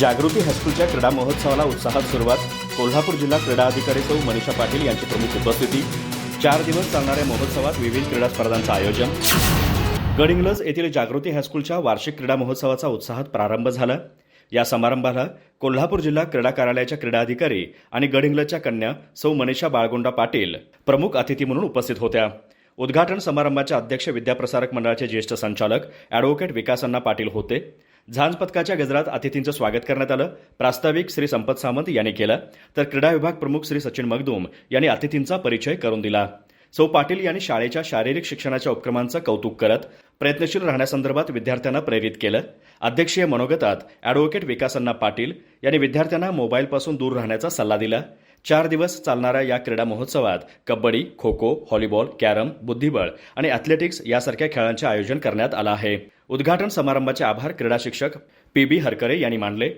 जागृती हायस्कूलच्या क्रीडा महोत्सवाला उत्साहात सुरुवात. कोल्हापूर जिल्हा क्रीडा अधिकारी सौ मनीषा पाटील यांची प्रमुख उपस्थिती. चार दिवस चालणाऱ्या महोत्सवात विविध क्रीडा स्पर्धांचं आयोजन. गडिंग्लज येथील जागृती हायस्कूलच्या वार्षिक क्रीडा महोत्सवाचा उत्साहात प्रारंभ झाला. या समारंभाला कोल्हापूर जिल्हा क्रीडा कार्यालयाच्या क्रीडा अधिकारी आणि गडिंग्लजच्या कन्या सौ मनीषा बाळगोंडा पाटील प्रमुख अतिथी म्हणून उपस्थित होत्या. उद्घाटन समारंभाच्या अध्यक्ष विद्याप्रसारक मंडळाचे ज्येष्ठ संचालक अॅडव्होकेट विकासअण्णा पाटील होते. झांज पथकाच्या गजरात अतिथींचं स्वागत करण्यात आलं. प्रास्ताविक श्री संपत सामंत यांनी केलं. तर क्रीडा विभाग प्रमुख श्री सचिन मगदूम यांनी अतिथींचा परिचय करून दिला. सौ पाटील यांनी शाळेच्या शारीरिक शिक्षणाच्या उपक्रमांचं कौतुक करत प्रयत्नशील राहण्यासंदर्भात विद्यार्थ्यांना प्रेरित केलं. अध्यक्षीय मनोगतात अॅडव्होकेट विकासन्ना पाटील यांनी विद्यार्थ्यांना मोबाईलपासून दूर राहण्याचा सल्ला दिला. चार दिवस चालणाऱ्या या क्रीडा महोत्सवात कबड्डी खो खो व्हॉलीबॉल कॅरम बुद्धिबळ आणि ॲथलेटिक्स यासारख्या खेळांचे आयोजन करण्यात आलं आहे. उद्घाटन समारंभाचे आभार क्रीडा शिक्षक पी बी हरकरे यांनी मानले.